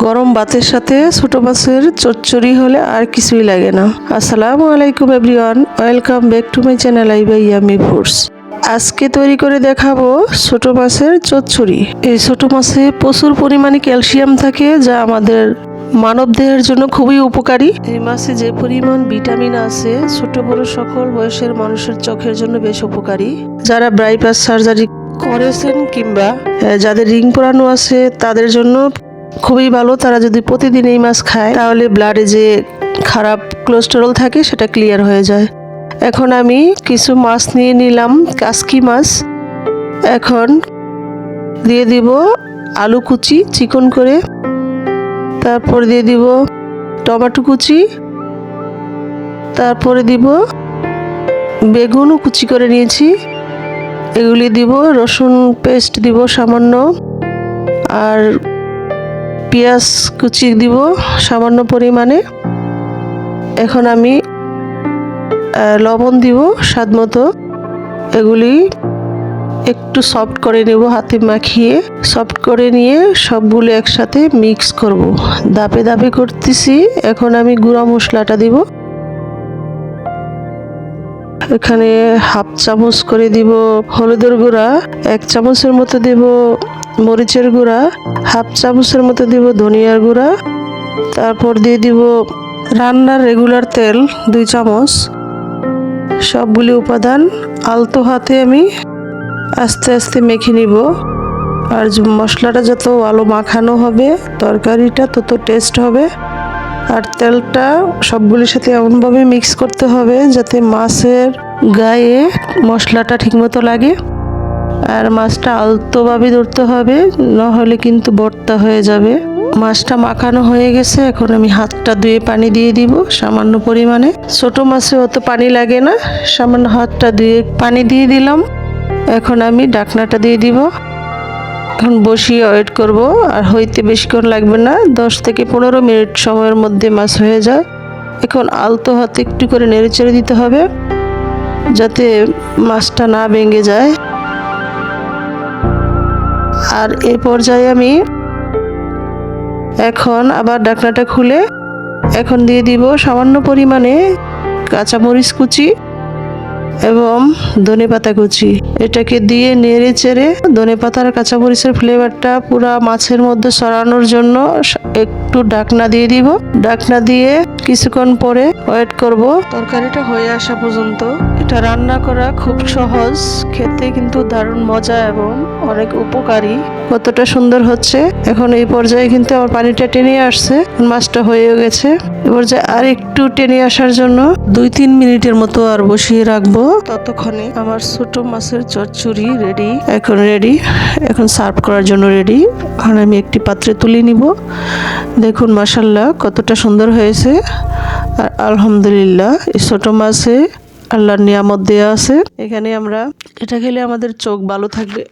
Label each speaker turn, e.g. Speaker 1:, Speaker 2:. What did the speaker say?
Speaker 1: গরম ভাতের সাথে ছোট মাছের চচ্চড়ি হলে আর কিছুই লাগে না। আসসালামু আলাইকুম everyone, welcome back to my channel I by yummy foods. আজকে তৈরি করে দেখাবো ছোট মাছের চচ্চড়ি। এই ছোট মাছে প্রচুর পরিমাণে ক্যালসিয়াম থাকে, যা আমাদের মানব দেহের জন্য খুবই উপকারী। এই মাছে যে পরিমাণ ভিটামিন আছে, ছোট বড় সকল বয়সের মানুষের চোখের জন্য বেশ উপকারী। যারা ব্রাইপাস সার্জারি করেছেন কিংবা যাদের রিং পরানো আছে, তাদের জন্য খুবই ভালো, তারা যদি প্রতিদিন এই মাছ খায়, তাহলে ব্লাডে যে খারাপ কোলেস্টেরল থাকে, সেটা ক্লিয়ার হয়ে যায়। এখন আমি কিছু মাছ নিয়ে নিলাম, কাসকি মাছ। এখন দিয়ে দিব আলু কুচি, চিকন করে। তারপর দিয়ে দিব টমেটো কুচি। তারপরে দিব বেগুনও কুচি করে নিয়েছি। এগুলি দিব, রসুন পেস্ট দিব সামান্য। আর পেঁয়াজ কুচি দিব সামান্য পরিমাণে। এখন আমি লবণ দিব স্বাদ মতো। এগুলি একটু সফট করে নেব হাতে মাখিয়ে। সফট করে নিয়ে সবগুলো একসাথে মিক্স করব। দাপে দাপে করতেছি। এখন আমি গুঁড়া মশলাটা দিব। এখানে হাফ চামচ করে দিব হলুদের গুঁড়া, এক চামচের মতো দিব মরিচের গুঁড়া, হাফ চামচের মতো দিব ধনিয়ার গুঁড়া, তারপর দিয়ে দিব রান্নার রেগুলার তেল, দুই চামচ। সবগুলি উপাদান আলতো হাতে আমি আস্তে আস্তে মেখে নিব। আর মশলাটা যত আলো মাখানো হবে, তরকারিটা তত টেস্ট হবে। আর তেলটা সবগুলির সাথে এমনভাবে মিক্স করতে হবে যাতে মাছের গায়ে মশলাটা ঠিকমতো লাগে। আর মাছটা আলতোভাবে ধরতে হবে, নাহলে কিন্তু বর্তা হয়ে যাবে। মাছটা মাখানো হয়ে গেছে, এখন আমি হাতটা ধুয়ে পানি দিয়ে দিব সামান্য পরিমাণে। ছোট মাছে অত পানি লাগে না, সামান্য হাতটা ধুয়ে পানি দিয়ে দিলাম। এখন আমি ডাকনাটা দিয়ে দিব। এখন বসিয়ে ওয়েট করব, আর হইতে বেশিক্ষণ লাগবে না, দশ থেকে পনেরো মিনিট সময়ের মধ্যে মাছ হয়ে যায়। এখন আলতো হাতে একটু করে নেড়ে চেড়ে দিতে হবে, যাতে মাছটা না ভেঙে যায়। আর এই পর্যায়ে আমি এখন আবার ডাকনাটা খুলে এখন দিয়ে দিব সামান্য পরিমাণে কাঁচামরিচ কুচি। এবং ধনে পাতা কুচি। এটাকে দিয়ে নেড়ে চেড়ে ধনে পাতার কাঁচামরিচের ফ্লেভারটা পুরা মাছের মধ্যে সরানোর জন্য একটু ডাকনা দিয়ে দিব। ডাকনা দিয়ে কিছুক্ষণ পরে ওয়েট করব। তরকারিটা হয়ে আসা পর্যন্ত এটা রান্না করা খুব সহজ, খেতে কিন্তু দারুণ মজা এবং অনেক উপকারী। কতটা সুন্দর হচ্ছে। এখন এই পর্যায়ে কিন্তু আমার পানিটা টেনে আসছে মাছটা হয়েও গেছে। এ পর্যায়ে আর একটু টেনে আসার জন্য দুই তিন মিনিটের মতো আর বসিয়ে রাখব। ততক্ষণে আমার ছোট মাছের চচ্চড়ি রেডি এখন রেডি এখন সার্ভ করার জন্য রেডি এখন আমি একটি পাত্রে তুলে নিব। দেখুন মাসাল্লাহ কতটা সুন্দর হয়েছে। আর আলহামদুলিল্লাহ, এই ছোট মাছে আল্লাহর নিয়ামত দেওয়া আছে। এখানে আমরা, এটা খেলে আমাদের চোখ ভালো থাকবে।